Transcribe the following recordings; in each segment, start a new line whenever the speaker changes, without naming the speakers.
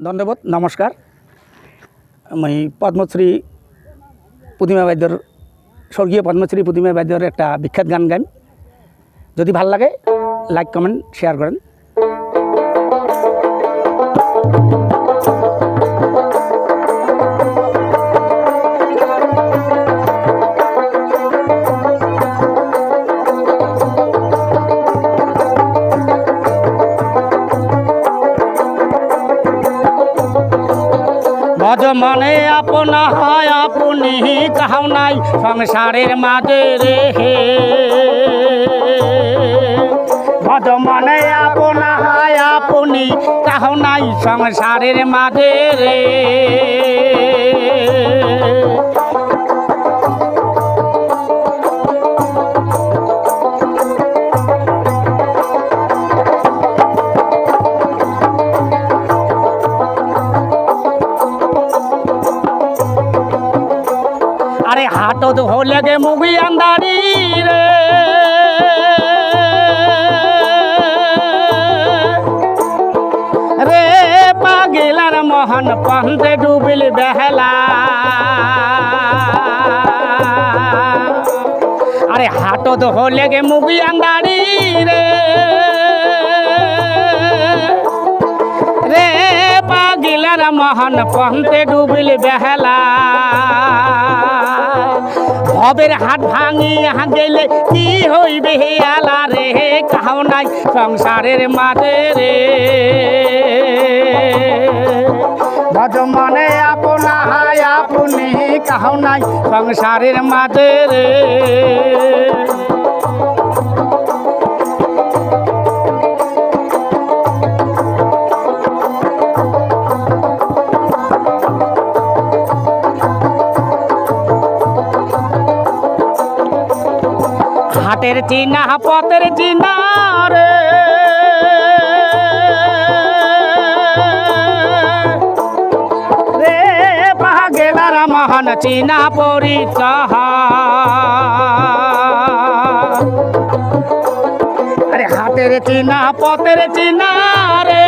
ধন্যবাদ, নমস্কার। আমি পদ্মশ্রী প্রতিমা বাদ্যর, স্বর্গীয় পদ্মশ্রী প্রতিমা বাদ্যর একটা বিখ্যাত গান গান যদি ভালো লাগে লাইক কমেন্ট শেয়ার করেন। মনে আপনা হয় আপনি কাহাও নাই সংসারের মাঝে রে হে। ভদ মনে আপনা হয় আপনি কাহাও নাই সংসারের মাঝে রে। আরে হাটো তো হলে গে মুভি আন্দারি রে। রে পাগিলার মোহন পন্থে ডুবিল বেহলা। আরে হাটো তো হলে গে মুভি আন্দারি রে। রে পাগিলার মোহন পন্থে ডুবিল বেহলা। ভবের হাত ভাঙি গেলে কি হইবে হে আলা রে? কাহাও নাই সংসারের মাঝে রে। ভজ মনে আপনা হায় আপনি কাহাও নাই সংসারের মাঝে রে। হাটের চিনা পথের চিনা রে। রে পাগেলার মহান চিনা পরিচয় আরে হাতের চিনা পথের চিনা রে।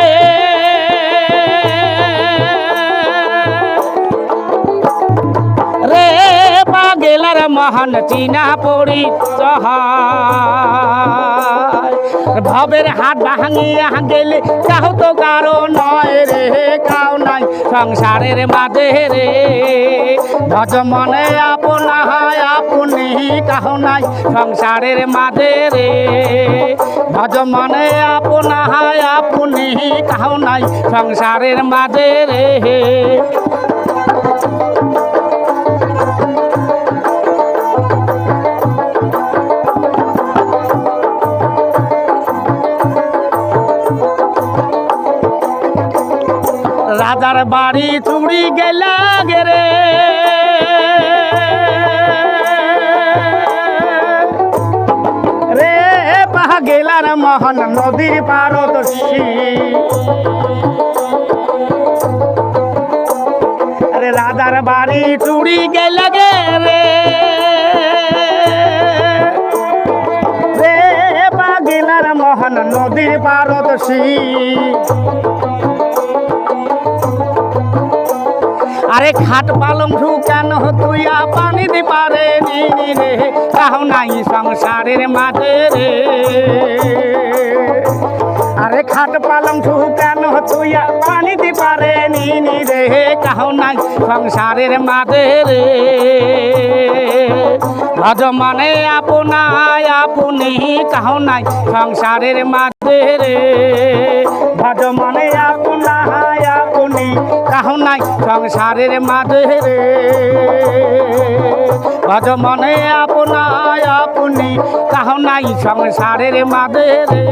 মহান চিনা পরিচয় ভবের হাত ভাঙিয়া গেলে কাহু তো কারও নয় রে কাউ নাই সংসারের মাঝে রে। ভজ মনে আপনা হয় আপনি কাহু নাই সংসারের মাঝে রে। ভজ মনে আপনা হয় আপনি কাহু নাই সংসারের মাঝে রে। রাজার বাড়ি চুড়ি গেল রে। রে পাহা গেলার মোহন নদীর পারত আরে রাজার বাড়ি চুড়ি গেল গে রে। রে, পা গেলার মোহন নদীর পারত আরে খাট পালং ঢুকানো তুইয়া পানি দি পারে নি রে কাহো নাই সংসারের মাঝে রে। আরে খাট পালং ঢুকানো তুইয়া পানি দি পারে নি রে কাহো নাই সংসারের মাঝে রে। ভজ মানে আপনায়, আপনি কাহো নাই সংসারের মাঝে রে। সংসারের মাঝে রে। ভজ মনে আপনায় আপনি কাহো নাই সংসারের মাঝে রে।